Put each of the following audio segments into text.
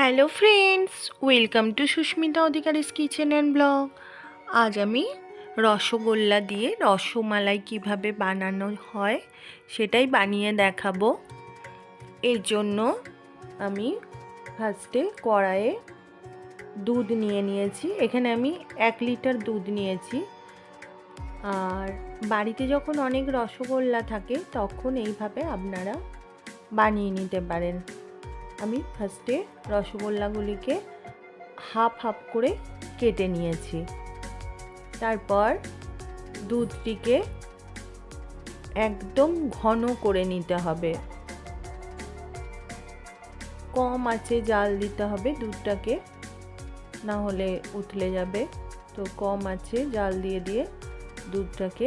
Hello friends welcome to Sushmita Adhikari's kitchen and blog আজ আমি রসগোল্লা দিয়ে রসমালাই কীভাবে বানানো হয় সেটাই বানিয়ে দেখাবো। এর জন্য আমি ফার্স্টে কড়াইয়ে দুধ নিয়ে নিয়েছি। এখানে আমি এক লিটার দুধ নিয়েছি। আর বাড়িতে যখন অনেক রসগোল্লা থাকে, তখন এইভাবে আপনারা বানিয়ে নিতে পারেন। আমি ফার্স্টে রসগোল্লাগুলিকে হাফ হাফ করে কেটে নিয়েছি। তারপর দুধটিকে একদম ঘন করে নিতে হবে। কম আছে জাল দিতে হবে দুধটাকে না হলে উতলে যাবে। তো কম আছে জাল দিয়ে দিয়ে দুধটাকে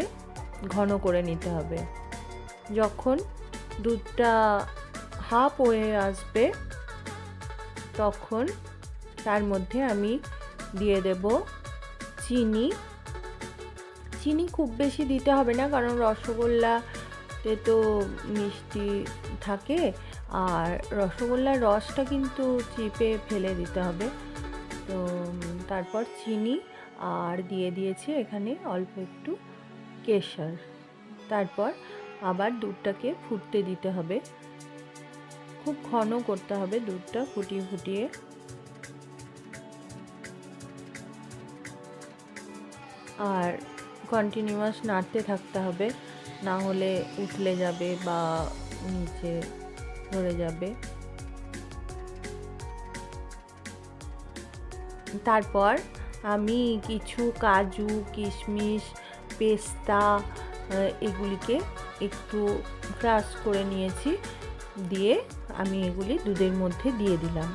ঘন করে নিতে হবে। যখন দুধটা হাফ হয়ে আসবে, তখন তার মধ্যে আমি দিয়ে দেব চিনি। চিনি খুব বেশি দিতে হবে না, কারণ রসগোল্লাতে তো মিষ্টি থাকে, আর রসগোল্লার রসটা কিন্তু চিপে ফেলে দিতে হবে। তো তারপর চিনি, আর দিয়ে দিয়েছি এখানে অল্প একটু কেশর। তারপর আবার দুধটাকে ফুটতে দিতে হবে। খুব ঘন করতে হবে দুধটা ফুটিয়ে ফুটিয়ে। আর কন্টিনিউয়াস নাড়তে থাকতে হবে, না হলে উঠলে যাবে বা নিচে ধরে যাবে। তারপর আমি কিছু কাজু, কিশমিশ, পেস্তা এগুলিকে একটু ক্রাশ করে নিয়েছি। দিয়ে আমি এগুলি দুধের মধ্যে দিয়ে দিলাম।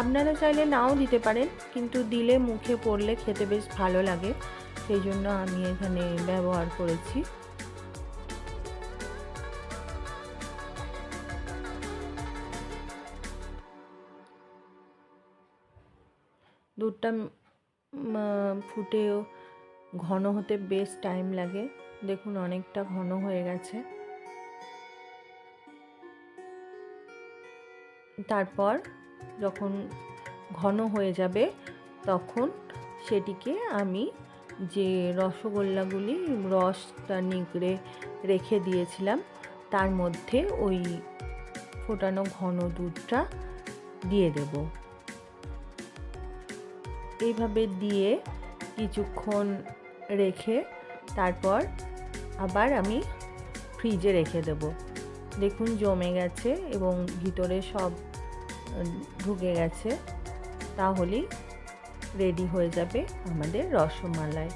আপনারা চাইলে নাও দিতে পারেন, কিন্তু দিলে মুখে পড়লে খেতে বেশ ভালো লাগে। সেই জন্য আমি এখানে ব্যবহার করেছি। দুধটা ফুটেও ঘন হতে বেশ টাইম লাগে। দেখুন, অনেকটা ঘন হয়ে গেছে। তারপর যখন ঘন হয়ে যাবে, তখন সেটিকে আমি যে রসগোল্লাগুলি রসটা নিগড়ে রেখে দিয়েছিলাম, তার মধ্যে ওই ফোটানো ঘন দুধটা দিয়ে দেব। এইভাবে দিয়ে কিছুক্ষণ রেখে তারপর আবার আমি ফ্রিজে রেখে দেবো। দেখুন জমে গেছে এবং ভিতরে সব ঢুকে গেছে। তাহলেই রেডি হয়ে যাবে আমাদের রসমালাই।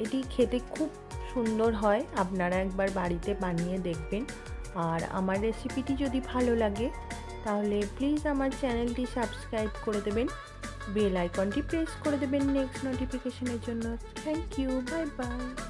এটি খেতে খুব সুন্দর হয়, আপনারা একবার বাড়িতে বানিয়ে দেখবেন। আর আমার রেসিপিটি যদি ভালো লাগে, তাহলে প্লিজ আমার চ্যানেলটি সাবস্ক্রাইব করে দেবেন। বেল আইকনটি প্রেস করে দেবেন নেক্সট নোটিফিকেশনের জন্য। Thank you bye bye